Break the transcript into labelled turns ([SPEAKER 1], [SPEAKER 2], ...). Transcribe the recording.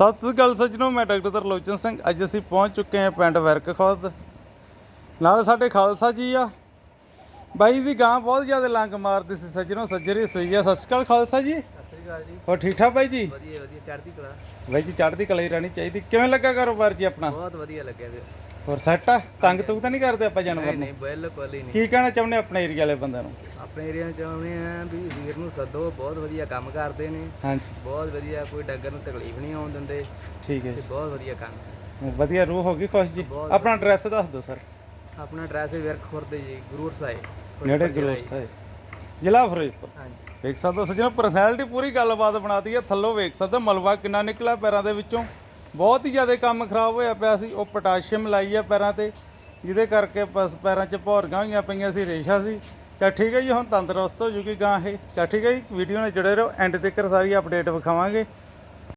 [SPEAKER 1] ਸਤਿ ਸ੍ਰੀ ਅਕਾਲ ਸੱਜਣੋ ਮੈਂ ਡਾਕਟਰ ਤਰਲੋਚਨ ਸਿੰਘ। ਅੱਜ ਅਸੀਂ ਪਹੁੰਚ ਚੁੱਕੇ ਹਾਂ ਪਿੰਡ ਵਰਕ ਖੁਰਦ। ਨਾਲ ਸਾਡੇ ਖਾਲਸਾ ਜੀ ਆ। ਬਾਈ ਦੀ ਗਾਂ ਬਹੁਤ ਜ਼ਿਆਦਾ ਲੰਗ ਮਾਰਦੀ ਸੀ ਸੱਜਣੋ ਸੱਜਰੀ ਸੋਈ ਆ। ਸਤਿ ਸ੍ਰੀ ਅਕਾਲ ਖਾਲਸਾ ਜੀ।
[SPEAKER 2] ਸਤਿ ਸ੍ਰੀ ਅਕਾਲ ਜੀ।
[SPEAKER 1] ਹੋਰ ਠੀਕ ਠਾਕ ਬਾਈ ਜੀ?
[SPEAKER 2] ਵਧੀਆ ਵਧੀਆ ਚੜ੍ਹਦੀ ਕਲਾ।
[SPEAKER 1] ਬਾਈ ਜੀ ਚੜ੍ਹਦੀ ਕਲਾਈ ਰਹਿਣੀ ਚਾਹੀਦੀ। ਕਿਵੇਂ ਲੱਗਾ ਕਾਰੋਬਾਰ ਜੀ ਆਪਣਾ?
[SPEAKER 2] ਬਹੁਤ ਵਧੀਆ ਲੱਗਿਆ ਵੀਰ
[SPEAKER 1] ਹੋਰ ਸੈੱਟ ਆ? ਤੰਗ ਤੁੰਗ ਤਾਂ ਨਹੀਂ ਕਰਦੇ ਆਪਾਂ ਜਾਨਵਰ
[SPEAKER 2] ਨਹੀਂ
[SPEAKER 1] ਨੂੰ?
[SPEAKER 2] ਨਹੀਂ ਬਿਲਕੁਲ ਹੀ ਨਹੀਂ।
[SPEAKER 1] ਕੀ ਕਹਿਣਾ ਚਾਹੁੰਦੇ ਆਪਣੇ ਏਰੀਆ ਵਾਲੇ ਬੰਦਿਆਂ ਨੂੰ?
[SPEAKER 2] ਆਪਣੇ ਏਰੀਆ ਚਾਹੁੰਦੇ ਆ ਵੀ ਵੀਰ ਨੂੰ ਸੱਦੋ ਬਹੁਤ ਵਧੀਆ ਕੰਮ ਕਰਦੇ ਨੇ।
[SPEAKER 1] ਹਾਂਜੀ।
[SPEAKER 2] ਬਹੁਤ ਵਧੀਆ ਕੋਈ ਡੰਗਰ ਨੂੰ ਤਕਲੀਫ ਨਹੀਂ ਆਉਣ ਦਿੰਦੇ।
[SPEAKER 1] ਠੀਕ ਹੈ
[SPEAKER 2] ਤੇ
[SPEAKER 1] ਜੀ।
[SPEAKER 2] ਬਹੁਤ ਵਧੀਆ ਕੰਮ।
[SPEAKER 1] ਵਧੀਆ ਰੂਹ ਹੋ ਗਈ ਖੁਸ਼ ਜੀ।
[SPEAKER 2] ਬਹੁਤ
[SPEAKER 1] ਆਪਣਾ ਐਡਰੈਸ ਦੱਸ ਦਿਓ ਸਰ
[SPEAKER 2] ਆਪਣਾ ਐਡਰੈਸ ਹੈ ਵਿਰਕ ਖੁਰਦ ਜੀ ਗੁਰੂਰ ਸਾਹਿਬ।
[SPEAKER 1] ਨੇੜੇ ਗੁਰੂ ਸਾਹਿਬ। ਜ਼ਿਲ੍ਹਾ ਫਿਰੋਜ਼ਪੁਰ
[SPEAKER 2] ਹਾਂਜੀ।
[SPEAKER 1] ਵੇਖ ਸਕਦੇ ਹੋ ਸੱਜਣੋ ਪਰਸਨੈਲਿਟੀ ਪੂਰੀ ਗੱਲਬਾਤ ਬਣਾਤੀ ਹੈ ਥੱਲੋਂ ਵੇਖ ਸਕਦੇ ਹੋ ਮਲਵਾ ਕਿੰਨਾ ਨਿਕਲਿਆ ਪੈਰਾਂ ਦੇ ਵਿੱਚੋਂ। ਬਹੁਤ ਹੀ ਜ਼ਿਆਦਾ ਕੰਮ ਖਰਾਬ ਹੋਇਆ ਪਿਆ ਸੀ। ਉਹ ਪੋਟਾਸ਼ੀਅਮ ਲਾਈ ਆ ਪੈਰਾਂ ਤੇ, ਜਿਹਦੇ ਕਰਕੇ ਬਸ ਪੈਰਾਂ 'ਚ ਭੌਰੀਆਂ ਹੋਈਆਂ ਪਈਆਂ ਸੀ, ਰੇਸ਼ਾ ਸੀ। ਚਾ ਠੀਕ ਹੈ ਜੀ, ਹੁਣ ਤੰਦਰੁਸਤ ਹੋ ਜੂਗੀ ਗਾਂ ਇਹ। ਚਾ ਠੀਕ ਹੈ ਜੀ, ਵੀਡੀਓ ਨਾਲ ਜੁੜੇ ਰਹੋ, ਐਂਡ ਤੱਕ ਸਾਰੀ ਅਪਡੇਟ ਵਿਖਾਵਾਂਗੇ।